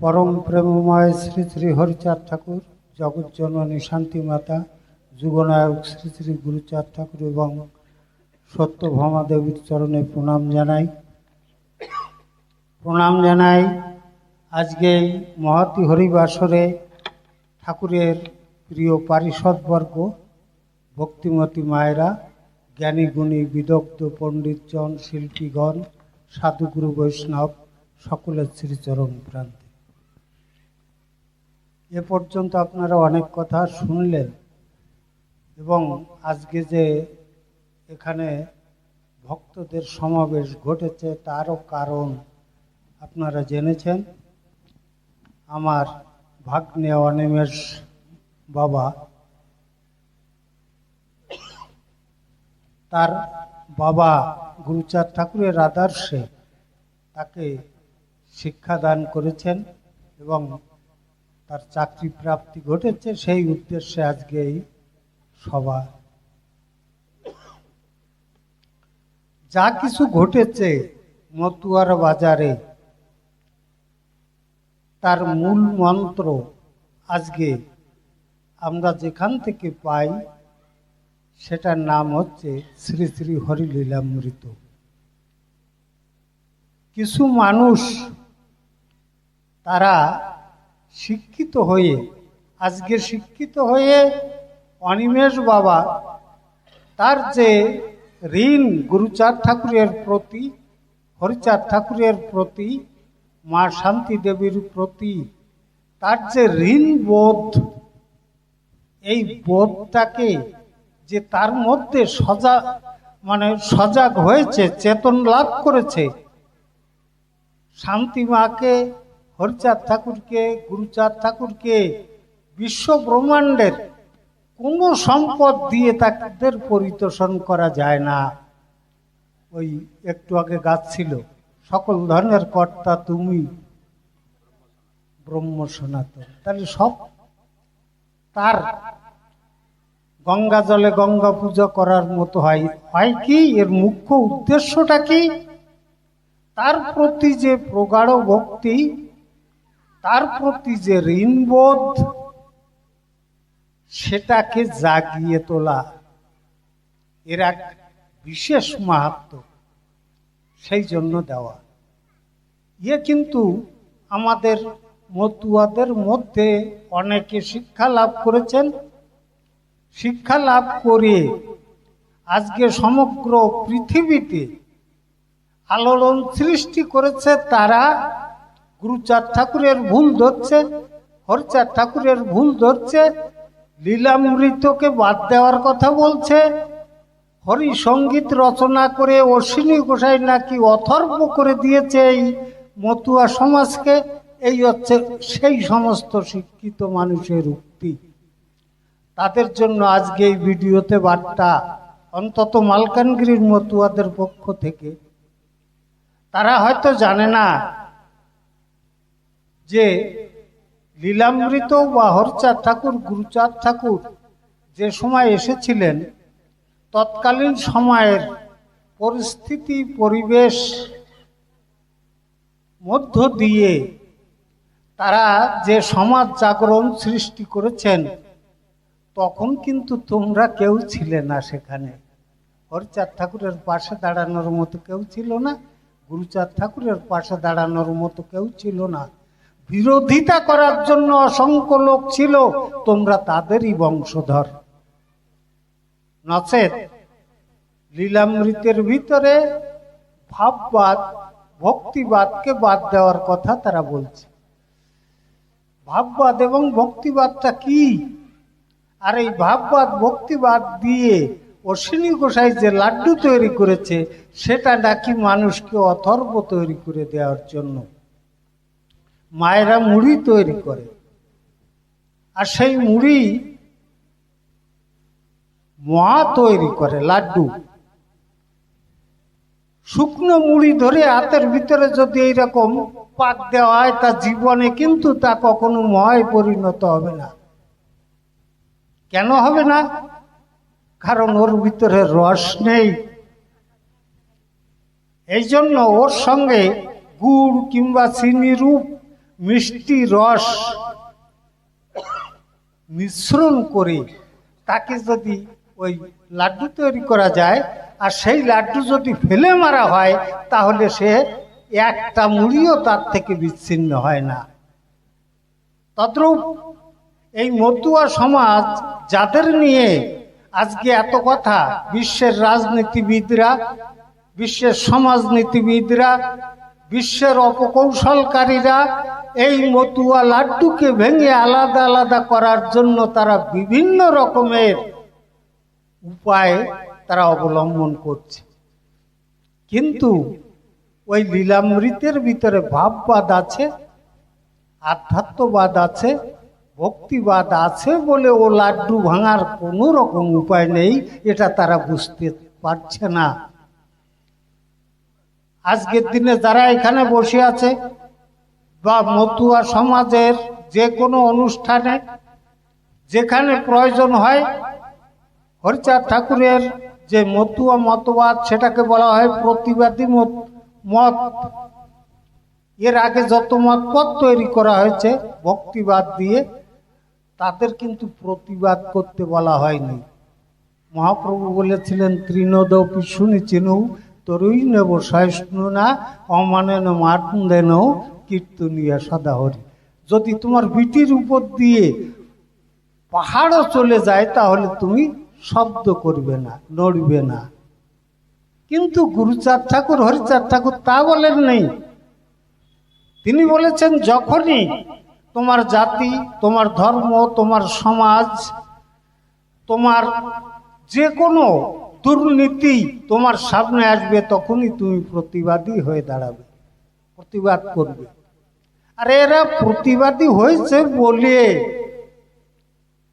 পরম প্রেমময় শ্রী শ্রী হরিচাঁদ ঠাকুর, জগজ্জননী শান্তি মাতা, যুগনায়ক শ্রী শ্রী গুরুচাঁদ ঠাকুর এবং সত্যভামা দেবীর চরণে প্রণাম জানাই। প্রণাম জানাই আজকে মহাতি হরিবাসরে ঠাকুরের প্রিয় পারিষদবর্গ, ভক্তিমতী মায়েরা, জ্ঞানী গুণী বিদগ্ধ পণ্ডিতজন, শিল্পীগণ, সাধুগুরু বৈষ্ণব, সকলের শ্রীচরণ প্রান্তে। এ পর্যন্ত আপনারা অনেক কথা শুনলেন এবং আজকে যে এখানে ভক্তদের সমাবেশ ঘটেছে তারও কারণ আপনারা জেনেছেন। আমার ভাগ্নে অনিমেষ বাবা তার বাবা গুরুচাঁদ ঠাকুরের আদর্শে তাকে শিক্ষাদান করেছেন এবং তার চাকরি প্রাপ্তি ঘটেছে, সেই উদ্দেশ্যে আজকে এই সভা। যা কিছু ঘটেছে মতুয়ার বাজারে, তার মূল মন্ত্র আজকে আমরা যেখান থেকে পাই, সেটার নাম হচ্ছে শ্রী শ্রী হরিলীলামৃত। কিছু মানুষ, তারা শিক্ষিত হয়ে আজকে শিক্ষিত হয়ে অনিমেষ বাবা তার যে ঋণ গুরুচাঁদ ঠাকুরের প্রতি, হরিচাঁদ ঠাকুরের প্রতি, মা শান্তি দেবীর প্রতি, তার যে ঋণ বোধ, এই বোধটাকে যে তার মধ্যে সজা মানে সজাগ হয়েছে, চেতন লাভ করেছে, শান্তি মাকে হরিচাঁদ ঠাকুরকে, গুরুচাঁদ ঠাকুরকে বিশ্ব ব্রহ্মাণ্ডের কোনো সম্পদ দিয়ে তাদের পরিতোষণ করা যায় না। ওই একটু আগে গাছ ছিল, সকল ধরনের কর্তা তুমি ব্রহ্ম সনাতন। তাহলে সব তার গঙ্গা জলে গঙ্গা পূজা করার মতো হয় হয় কি? এর মুখ্য উদ্দেশ্যটা কি? তার প্রতি যে প্রগাঢ় ভক্তি তার প্রতি যে ঋণবোধ, সেটাকে জাগিয়ে তোলা এর এক বিশেষ মাহাত্ম সেই জন্য দেওয়া। ইয়ে কিন্তু আমাদের মতুয়াদের মধ্যে অনেকে শিক্ষা লাভ করেছেন। শিক্ষা লাভ করে আজকে সমগ্র পৃথিবীতে আলোড়ন সৃষ্টি করেছে তারা গুরুচাঁদ ঠাকুরের ভুল ধরছে হরচাঁদ ঠাকুরের ভুল ধরছে, লীলামৃতকে বাদ দেওয়ার কথা বলছে হরি সংগীত রচনা করে অশ্বিনী গোসাই নাকি অথর্ব করে দিয়েছে এই মতুয়া সমাজকে, এই হচ্ছে সেই সমস্ত শিক্ষিত মানুষের উক্তি। তাদের জন্য আজকে এই ভিডিওতে বার্তা, অন্তত মালকানগিরির মতুয়াদের পক্ষ থেকে। তারা হয়তো জানে না যে লীলামৃত বা হরচাঁদ ঠাকুর, গুরুচাঁদ ঠাকুর যে সময় এসেছিলেন, তৎকালীন সময়ের পরিস্থিতি, পরিবেশ মধ্য দিয়ে তারা যে সমাজ জাগরণ সৃষ্টি করেছেন, তখন কিন্তু তোমরা কেউ ছিলে না সেখানে। হরিচাঁদ ঠাকুরের পাশে দাঁড়ানোর মতো কেউ ছিল না, গুরুচাঁদ ঠাকুরের পাশে দাঁড়ানোর মতো কেউ ছিল না। বিরোধিতা করার জন্য অসংখ্য লোক ছিল, তোমরা তাদেরই বংশধর। নচেত লীলামৃতের ভিতরে ভাববাদ, ভক্তিবাদকে বাদ দেওয়ার কথা তারা বলছে। ভাববাদ এবং ভক্তিবাদটা কি? আর এই ভাববাদ, ভক্তিবাদ দিয়ে অশ্বিনী গোসাই যে লাড্ডু তৈরি করেছে, সেটা নাকি মানুষকে অথর্ব তৈরি করে দেওয়ার জন্য? মায়েরা মুড়ি তৈরি করে। আর সেই মুড়ি মহা তৈরি করে, লাড্ডু। শুকনো মুড়ি ধরে হাতের ভিতরে যদি এইরকম পাক দেওয়া হয়, তা জীবনে কিন্তু তা কখনো মহায় পরিণত হবে না। কেন হবে না? কারণ ওর ভিতরে রস নেই। এই জন্য ওর সঙ্গে গুড় কিংবা চিনি রূপ মিষ্টি রস মিশ্রণ করে তাকে যদি ওই লাড্ডু তৈরি করা যায়, আর সেই লাড্ডু যদি ফেলে মারা হয়, তাহলে সে একটা মুড়িও তার থেকে বিচ্ছিন্ন হয় না। তদ্রূপ এই মতুয়া সমাজ যাদের নিয়ে আজকে এত কথা, বিশ্বের রাজনীতিবিদরা, বিশ্বের সমাজনীতিবিদরা বিশ্বের অপকৌশলকারীরা এই মতুয়া লাড্ডুকে ভেঙে আলাদা আলাদা করার জন্য তারা বিভিন্ন রকমের উপায় তারা অবলম্বন করছে। কিন্তু ওই লীলামৃতের ভিতরে ভাববাদ আছে, আধ্যাত্মবাদ আছে, ভক্তিবাদ আছে বলে ও লাড্ডু ভাঙার কোনো রকম উপায় নেই, এটা তারা বুঝতে পারছে না। আজকের দিনে যারা এখানে বসে আছে বা মতুয়া সমাজের যে কোনো অনুষ্ঠানে যেখানে প্রয়োজন হয়, হরিচাঁদ ঠাকুরের যে মতুয়া মতবাদ সেটাকে বলা হয় প্রতিবাদী মত মত। এর আগে যত মতপথ তৈরি করা হয়েছে ভক্তিবাদ দিয়ে, তাদের কিন্তু প্রতিবাদ করতে বলা হয়নি। মহাপ্রভু বলেছিলেন, তৃণদপি শুনি চিনু তরুই নেব, সহিষ্ণু না অমানেন মার্দেন কীর্তনিয়া সদাহরি যদি তোমার বিটির উপর দিয়ে পাহাড়ও চলে যায়, তাহলে তুমি শব্দ করবে না, নড়বে না। কিন্তু গুরুচাঁদ ঠাকুর, হরিচাঁদ ঠাকুর তা বলেন নেই। তিনি বলেছেন, যখনই তোমার জাতি, তোমার ধর্ম, তোমার সমাজ, তোমার যে কোনো দুর্নীতি তোমার সামনে আসবে তখনই তুমি প্রতিবাদী হয়ে দাঁড়াবে, প্রতিবাদ করবে। আর এরা প্রতিবাদী হয়েছে বলে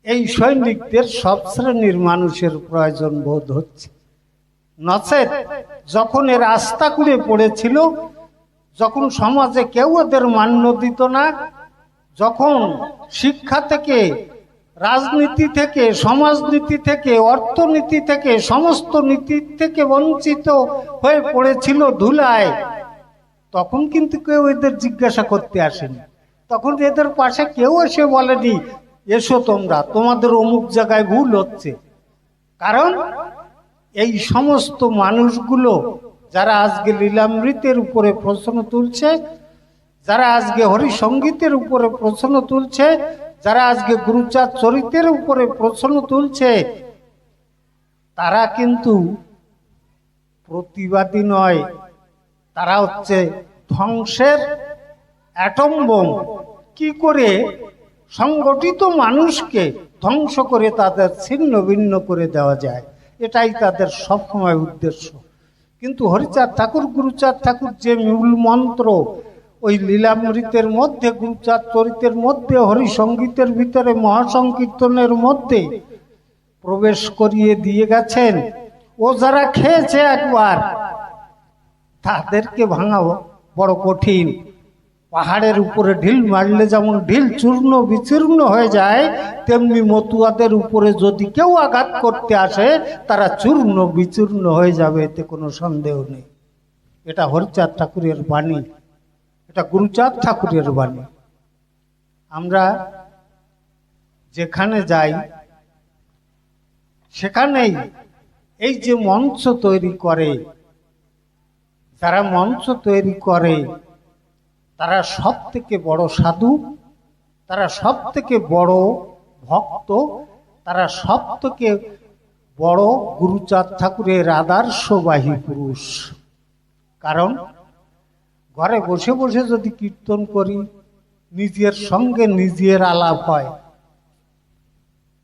এই সৈনিকদের সব শ্রেণির মানুষের প্রয়োজন বোধ হচ্ছে। নচেত যখন এর আস্থা কুড়ে পড়েছিল, যখন সমাজে কেউ ওদের মান্য দিত না, যখন শিক্ষা থেকে রাজনীতি থেকে, সমাজনীতি থেকে, অর্থনীতি থেকে, সমস্ত নীতি থেকে বঞ্চিত হয়ে পড়েছিল ধুলায়। তখন কিন্তু কেউ এদের জিজ্ঞাসা করতে আসেনি। তখন এদের পাশে কেউ এসে বলেনি, এসো তোমরা, তোমাদের অমুক জায়গায় ভুল হচ্ছে। কারণ এই সমস্ত মানুষগুলো যারা আজকে লীলামৃতের উপরে প্রশ্ন তুলছে, যারা আজকে হরিসঙ্গীতের উপরে প্রশ্ন তুলছে যারা আজকে গুরুচাঁদ চরিত্রের উপরে প্রশ্ন তুলছে, তারা কিন্তু প্রতিবাদী নয়। তারা হচ্ছে ধ্বংসের অ্যাটম বোম। কি করে সংগঠিত মানুষকে ধ্বংস করে তাদের ছিন্ন ভিন্ন করে দেওয়া যায়? এটাই তাদের সবসময় উদ্দেশ্য। কিন্তু হরিচাঁদ ঠাকুর, গুরুচাঁদ ঠাকুর যে মূল মন্ত্র ওই লীলামৃতের মধ্যে, গুরুচাঁদ চরিতের মধ্যে হরিসঙ্গীতের ভিতরে, মহাসংকীর্তনের মধ্যে প্রবেশ করিয়ে দিয়ে গেছেন। ও যারা খেয়েছে একবার, তাদেরকে ভাঙাও, বড় কঠিন। পাহাড়ের উপরে ঢিল মারলে যেমন ঢিল চূর্ণ বিচূর্ণ হয়ে যায়, তেমনি মতুয়াদের উপরে যদি কেউ আঘাত করতে আসে, তারা চূর্ণ বিচূর্ণ হয়ে যাবে, এতে কোনো সন্দেহ নেই। এটা হরিচাঁদ ঠাকুরের বাণী। এটা গুরুচাঁদ ঠাকুরের বাণী আমরা যেখানে যাই, সেখানেই এই যে মঞ্চ তৈরি করে, যারা মঞ্চ তৈরি করে, তারা সব থেকে বড় সাধু, তারা সব থেকে বড় ভক্ত, তারা সব থেকে বড় গুরুচাঁদ ঠাকুরের আদর্শবাহী পুরুষ। কারণ ঘরে বসে বসে যদি কীর্তন করি, নিজের সঙ্গে নিজের আলাপ হয়,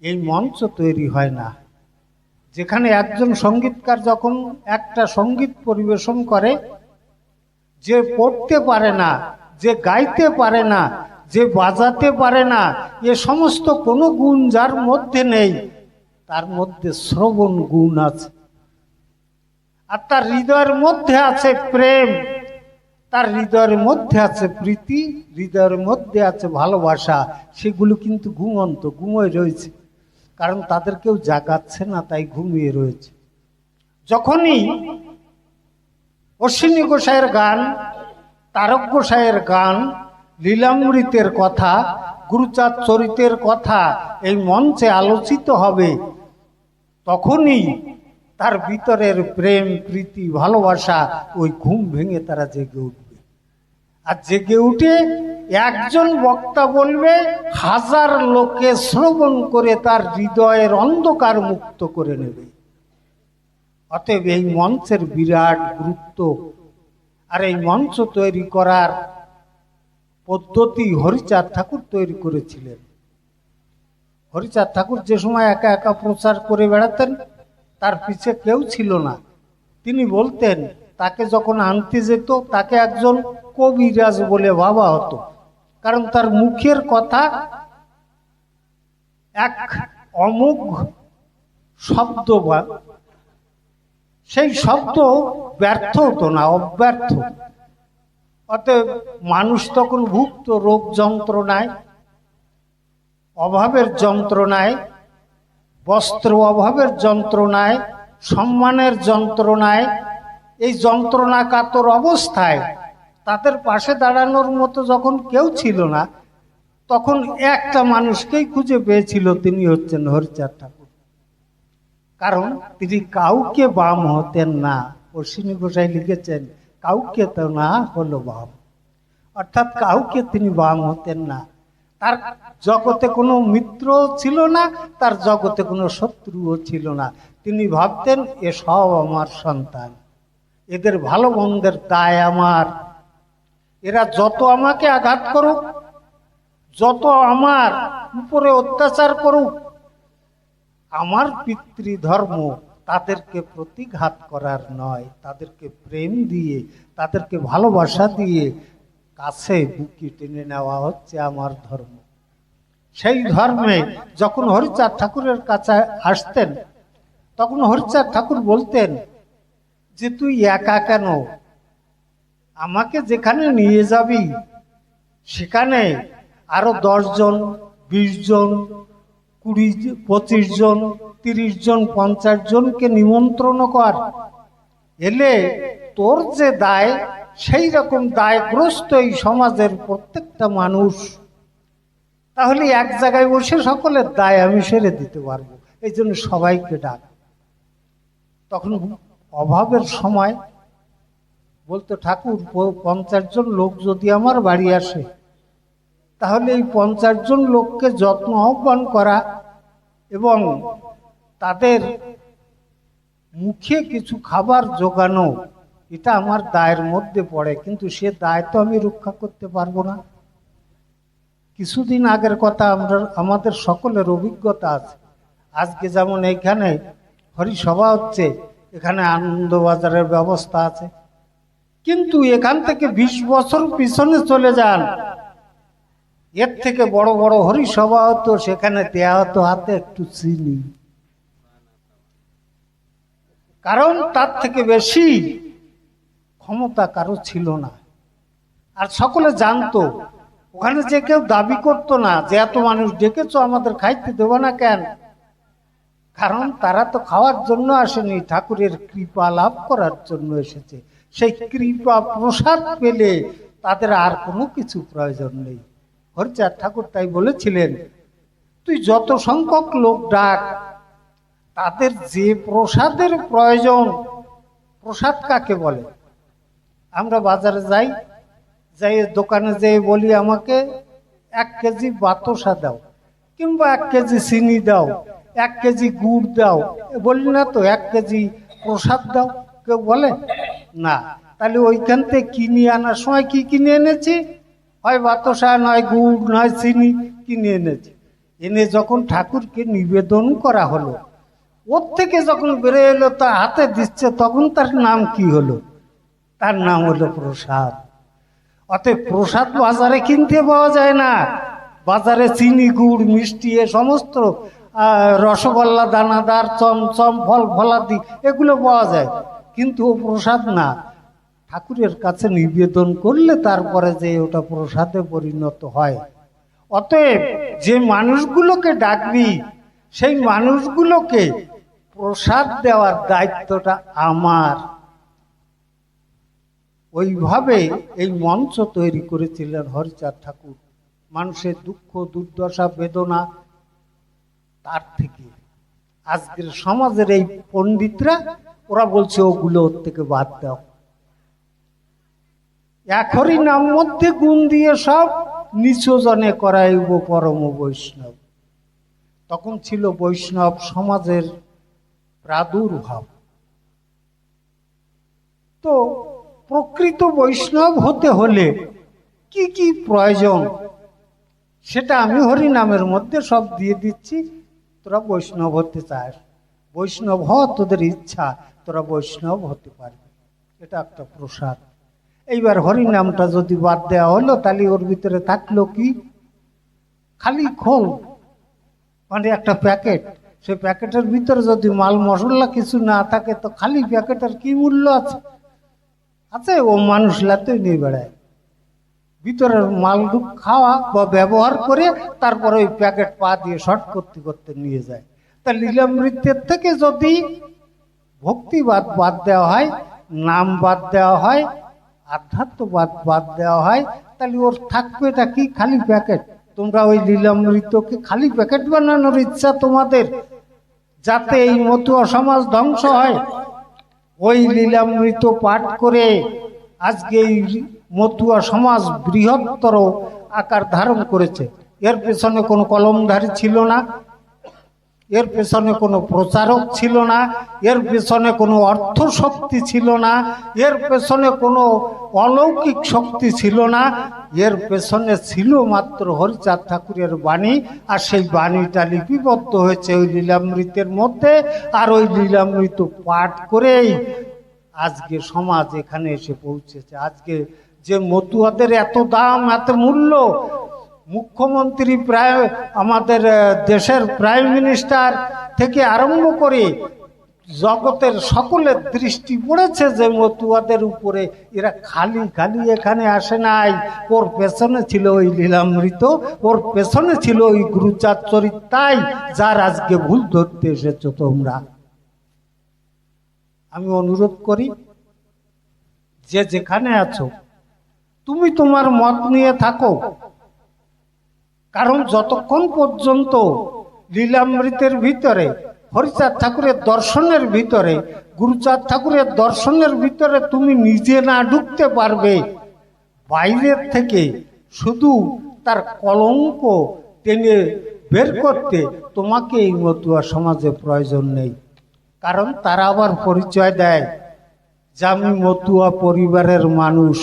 এই মঞ্চ তৈরি হয় না। যেখানে একজন সঙ্গীতকার যখন একটা সংগীত পরিবেশন করে, যে পড়তে পারে না, যে গাইতে পারে না, যে বাজাতে পারে না, এ সমস্ত কোনো গুণ যার মধ্যে নেই, তার মধ্যে শ্রবণ গুণ আছে। আর তার হৃদয়ের মধ্যে আছে প্রেম। তার হৃদয়ের মধ্যে আছে প্রীতি, হৃদয়ের মধ্যে আছে ভালোবাসা, সেগুলো কিন্তু ঘুমন্ত, ঘুমোয় রয়েছে। কারণ তাদের কেউ জাগাচ্ছে না, তাই ঘুমিয়ে রয়েছে। যখনই অশ্বিনী গোসাইয়ের গান, তারক গোসাইয়ের গান, লীলামৃতের কথা, গুরুচাঁদ চরিতের কথা এই মঞ্চে আলোচিত হবে, তখনই তার ভিতরের প্রেম, প্রীতি, ভালোবাসা ওই ঘুম ভেঙে তারা জেগে উঠবে। আর জেগে উঠে একজন বক্তা বলবে, হাজার লোকে শ্রবণ করে তার হৃদয়ের অন্ধকার মুক্ত করে নেবে। অতএব এই মঞ্চের বিরাট গুরুত্ব আর এই মঞ্চ তৈরি করার পদ্ধতি হরিচাঁদ ঠাকুর তৈরি করেছিলেন। হরিচাঁদ ঠাকুর যে সময় একা একা প্রচার করে বেড়াতেন, তার পিছে কেউ ছিল না। তিনি বলতেন তাকে যখন আনতে যেত, তাকে একজন কবিরাজ বলে ভাবা হতো। কারণ তার মুখের কথা এক অমুক শব্দ বা সেই শব্দ ব্যর্থ হতো না, অব্যর্থ। অতএব মানুষ তখন ভুক্ত, রোগ যন্ত্রণায়, অভাবের যন্ত্রণায়, বস্ত্র অভাবের যন্ত্রণায়, সম্মানের যন্ত্রণায় এই যন্ত্রণা কাতর অবস্থায় তাদের পাশে দাঁড়ানোর মতো যখন কেউ ছিল না, তখন একটা মানুষকেই খুঁজে পেয়েছিল তিনি হচ্ছেন হরিচাঁদ ঠাকুর। কারণ তিনি কাউকে বাম হতেন না। অশ্বিনী গোসাই লিখেছেন, কাউকে তো না হলো বাম। অর্থাৎ কাউকে তিনি বাম হতেন না। তার জগতে কোনো মিত্র ছিল না, তার জগতে কোনো শত্রুও ছিল না। তিনি ভাবতেন, এ সব আমার সন্তান। এদের ভালো মন্দের দায় আমার। এরা যত আমাকে আঘাত করুক, যত আমার উপরে অত্যাচার করুক, আমার পিতৃধর্ম তাদেরকে প্রতিঘাত করার নয়। তাদেরকে প্রেম দিয়ে, তাদেরকে ভালোবাসা দিয়ে কাছে বুকি টেনে নেওয়া হচ্ছে আমার ধর্ম। সেই ধর্মে যখন হরিচাঁদ ঠাকুরের কাছে আসতেন, তখন হরিচাঁদ ঠাকুর বলতেন যে তুই একা কেন? আমাকে যেখানে নিয়ে যাবি, সেখানে আরও জন, বিশ জন, কুড়ি, পঁচিশ জন, তিরিশ জন, পঞ্চাশ জনকে নিমন্ত্রণ কর। এলে তোর যে দায়, সেই রকম দায়গ্রস্ত এই সমাজের প্রত্যেকটা মানুষ। তাহলে এক জায়গায় বসে সকলের দায় আমি সেরে দিতে পারব। এই জন্য সবাইকে ডাক। তখন অভাবের সময় বলতো, ঠাকুর পঞ্চাশ জন লোক যদি আমার বাড়ি আসে, তাহলে এই পঞ্চাশ জন লোককে যত্ন আহ্বান করা এবং তাদের মুখে কিছু খাবার জোগানো, এটা আমার দায়ের মধ্যে পড়ে। কিন্তু সে দায় তো আমি রক্ষা করতে পারব না। কিছুদিন আগের কথা আমরা, আমাদের সকলের অভিজ্ঞতা আছে। আজকে যেমন এইখানে হরিসভা হচ্ছে এখানে আনন্দবাজারের ব্যবস্থা আছে। কিন্তু এখান থেকে ২০ বছর পিছনে চলে যান। এর থেকে বড় বড় হরিসভা হতো, সেখানে দেয়া হতো হাতে একটু চিনি। কারণ তার থেকে বেশি ক্ষমতা কারও ছিল না। আর সকলে জানতো, ওখানে যে কেউ দাবি করতো না, যে এত মানুষ ডেকেছ, আমাদের খাইতে দেবো না কেন? কারণ তারা তো খাওয়ার জন্য আসেনি, ঠাকুরের কৃপা লাভ করার জন্য এসেছে। সেই কৃপা প্রসাদ পেলে তাদের আর কোনো কিছু প্রয়োজন নেই। হরিচাঁদ ঠাকুর তাই বলেছিলেন, তুই যত সংখ্যক লোক ডাক, তাদের যে প্রসাদের প্রয়োজন, প্রসাদ কাকে বলে? আমরা বাজারে যাই যাই দোকানে যেয়ে বলি আমাকে, এক কেজি বাতসা দাও কিংবা এক কেজি চিনি দাও। এক কেজি গুড় দাও। বলি না তো, এক কেজি প্রসাদ দাও। কেউ বলে, না, তাহলে ওইখান থেকে কিনে আনার সময় কি কিনে এনেছি? হয় বাতসা, নয় গুড়, নয় চিনি কিনে এনেছি। এনে যখন ঠাকুরকে নিবেদন করা হলো, ওর থেকে যখন বেড়ে এলো, তার হাতে দিচ্ছে, তখন তার নাম কি হলো? তার নাম হলো প্রসাদ। অতএব প্রসাদ বাজারে কিনতে পাওয়া যায় না। বাজারে চিনি, গুড়, মিষ্টি, এ সমস্ত রসগোল্লা, দানাদার, চমচম, ফল, ফলাদি, এগুলো পাওয়া যায়। কিন্তু ও প্রসাদ না। ঠাকুরের কাছে নিবেদন করলে তারপরে যে ওটা প্রসাদে পরিণত হয়। অতএব যে মানুষগুলোকে ডাকবি, সেই মানুষগুলোকে প্রসাদ দেওয়ার দায়িত্বটা আমার। ওইভাবে এই মঞ্চ তৈরি করেছিলেন হরিচাঁদ ঠাকুর। মানুষের দুঃখ, দুর্দশা, বেদনা তার থেকে। আজকের সমাজের এই পণ্ডিতরা, ওরা বলছে, ওগুলো ওর থেকে বাদ দাও। এখরই নাম মধ্যে গুণ দিয়ে সব নিচজনে করাইব পরম বৈষ্ণব। তখন ছিল বৈষ্ণব সমাজের প্রাদুর্ভাব। তো প্রকৃত বৈষ্ণব হতে হলে কি কি প্রয়োজন, সেটা আমি হরি নামের মধ্যে সব দিয়ে দিচ্ছি। তোরা বৈষ্ণব হতে চাস। বৈষ্ণব হ তোদের ইচ্ছা, তোরা বৈষ্ণব হতে পারবি। এটা একটা প্রসাদ। এইবার হরি নামটা যদি বাদ দেওয়া হলো, তাহলে ওর ভিতরে থাকল কি? খালি খোল। মানে একটা প্যাকেট। সে প্যাকেটের ভিতরে যদি মাল মশলা কিছু না থাকে, তো খালি প্যাকেটের কি মূল্য আছে? আছে, ও মানুষ লাতেই নিয়ে বেড়ায়। ভিতরের মালটুক খাওয়া বা ব্যবহার করে তারপরে ওই প্যাকেট পা দিয়ে শর্ট করতে করতে নিয়ে যায়। তা লীলামৃত্যের থেকে যদি ভক্তিবাদ বাদ দেওয়া হয়, নাম বাদ দেওয়া হয়, আধ্যাত্মবাদ বাদ দেওয়া হয়, তাহলে ওর থাকবেটা কি? খালি প্যাকেট। তোমরা ওই লীলামৃতকে খালি প্যাকেট বানানোর ইচ্ছা তোমাদের। যাতে এই মতুয়া সমাজ ধ্বংস হয়। ওই লীলামৃত পাঠ করে আজকে এই মতুয়া সমাজ বৃহত্তর আকার ধারণ করেছে। এর পেছনে কোনো কলমধারী ছিল না, এর পেছনে কোনো প্রচারক ছিল না, এর পেছনে কোনো অর্থ শক্তি ছিল না, এর পেছনে কোনো অলৌকিক শক্তি ছিল না, এর পেছনে ছিল মাত্র হরিচাঁদ ঠাকুরের বাণী, আর সেই বাণীটা লিপিবদ্ধ হয়েছে ওই লীলামৃতের মধ্যে, আর ওই লীলামৃত পাঠ করেই আজকে সমাজ এখানে এসে পৌঁছেছে। আজকে যে মতুয়াদের এত দাম, এত মূল্য, মুখ্যমন্ত্রী প্রায়, আমাদের দেশের প্রাইম মিনিস্টার থেকে আরম্ভ করে জগতের সকলের দৃষ্টি পড়েছে যে মতুয়াদের উপরে। এরা খালি খালি এখানে আসে নাই। ওর পেছনে ছিল ওই লীলামৃত, ওর পেছনে ছিল ওই গুরুচার চরিত তাই যার আজকে ভুল ধরতে এসেছ তোমরা। আমি অনুরোধ করি, যে যেখানে আছো তুমি তোমার মত নিয়ে থাকো। কারণ যতক্ষণ পর্যন্ত লীলামৃতের ভিতরে, হরিচাঁদ ঠাকুরের দর্শনের ভিতরে, গুরুচাঁদ ঠাকুরের দর্শনের ভিতরে তুমি নিজে না ঢুকতে পারবে, বাইরের থেকে শুধু তার কলঙ্ক টেনে বের করতে তোমাকে এই মতুয়া সমাজে প্রয়োজন নেই। কারণ তারা আবার পরিচয় দেয় যে আমি মতুয়া পরিবারের মানুষ।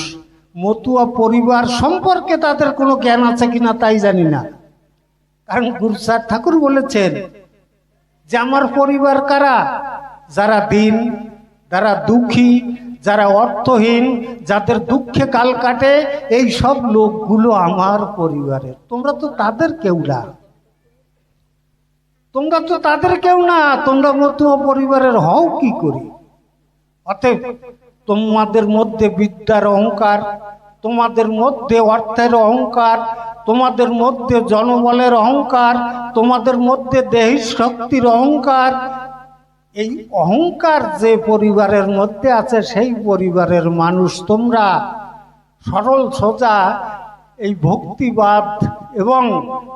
মতুয়া পরিবার সম্পর্কে তাদের কোনো জ্ঞান আছে কিনা তাই জানি না। কারণ গুরুসার ঠাকুর বলেছেন যে, আমার পরিবার কারা? যারা দিন, যারা দুঃখী, যারা অর্থহীন, যাদের দুঃখে কাল কাটে, এই সব লোকগুলো আমার পরিবারের। তোমরা তো তাদের কেউ না। তোমরা তো তাদের কেউ না। তোমরা মতুয়া পরিবারের হও কি করি? অতএব তোমাদের মধ্যে বিদ্যার অহংকার, তোমাদের মধ্যে অর্থের অহংকার, তোমাদের মধ্যে জনবলের অহংকার, তোমাদের মধ্যে দেহিক শক্তির অহংকার। এই অহংকার যে পরিবারের মধ্যে আছে, সেই পরিবারের মানুষ তোমরা সরল, সোজা, এই ভক্তিবাদ এবং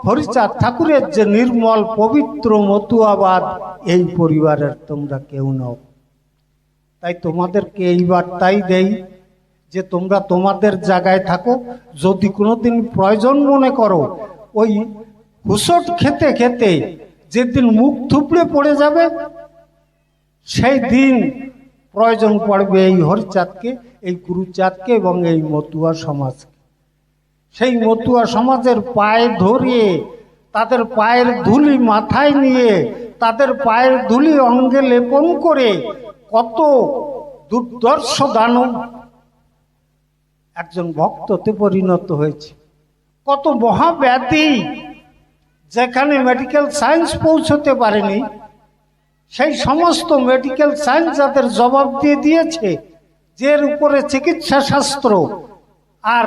হরিচাঁদ ঠাকুরের যে নির্মল, পবিত্র, মতুয়াবাদ, এই পরিবারের তোমরা কেউ নও। তাই তোমাদেরকে এই বার্তাই দেই যে তোমরা তোমাদের জায়গায় থাকো। যদি কোনোদিন প্রয়োজন মনে করো, ওই হুসট খেতে খেতে যেদিন মুখ থুবড়ে পড়ে যাবে, সেই দিন প্রয়োজন পড়বে এই হরিচাঁদকে, এই গুরুচাঁদকে এবং এই মতুয়া সমাজকে। সেই মতুয়া সমাজের পায়ে ধরিয়ে, তাদের পায়ের ধুলি মাথায় নিয়ে, তাদের পায়ের ধুলি অঙ্গে লেপন করে কত দুর্দর্শ দানব। একজন ভক্ততে পরিণত হয়েছে। কত মহাব্যাধি, যেখানে মেডিকেল সায়েন্স পৌঁছতে পারেনি, সেই সমস্ত মেডিকেল সায়েন্স যাদের জবাব দিয়ে দিয়েছে যে উপরে চিকিৎসা শাস্ত্র আর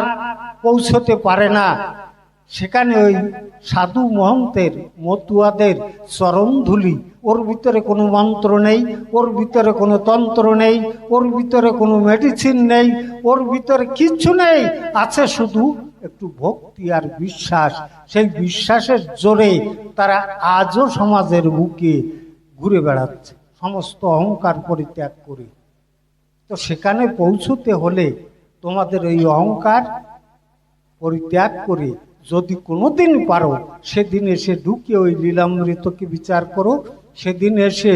পৌঁছতে পারে না, সেখানে ওই সাধু মহন্তের মতুয়াদের চরণধুলি ওর ভিতরে কোনো মন্ত্র নেই, ওর ভিতরে কোনো তন্ত্র নেই, ওর ভিতরে কোনো মেডিসিন নেই, ওর ভিতরে কিচ্ছু নেই, আছে শুধু একটু ভক্তি আর বিশ্বাস। সেই বিশ্বাসের জোরে তারা আজও সমাজের বুকে ঘুরে বেড়াচ্ছে, সমস্ত অহংকার পরিত্যাগ করে। তো সেখানে পৌঁছতে হলে তোমাদের এই অহংকার পরিত্যাগ করে যদি কোনোদিন পারো, সেদিন এসে ঢুকে ওই লীলামৃতকে বিচার করো সেদিন এসে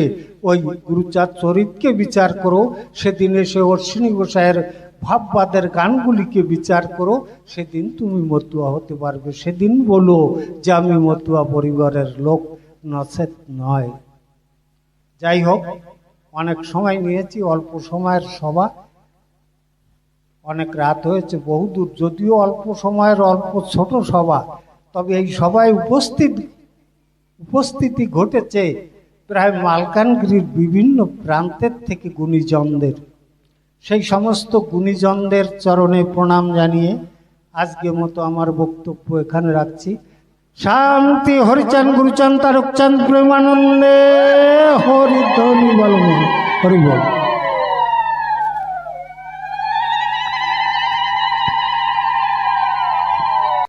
ওই গুরুচাঁদ চরিতকে বিচার করো। সেদিন এসে অশ্বিনী গোসাইয়ের ভাববাদের গানগুলিকে বিচার করো। সেদিন তুমি মতুয়া হতে পারবে। সেদিন বলো যে আমি মতুয়া পরিবারের লোক নচেত নয়। যাই হোক, অনেক সময় নিয়েছি, অল্প সময়ের সভা। অনেক রাত হয়েছে বহুদূর যদিও অল্প সময়ের, অল্প ছোট সভা, তবে এই সভায় উপস্থিত, উপস্থিতি ঘটেছে। প্রায় মালকানগিরির বিভিন্ন প্রান্তের থেকে গুণীজনদের, সেই সমস্ত গুণীজনদের চরণে প্রণাম জানিয়ে আজকে মতো আমার বক্তব্য এখানে রাখছি। শান্তি হরিচান, গুরুচান তারকচান্দ প্রেমানন্দে, হরিধ্বনি বল হরি বল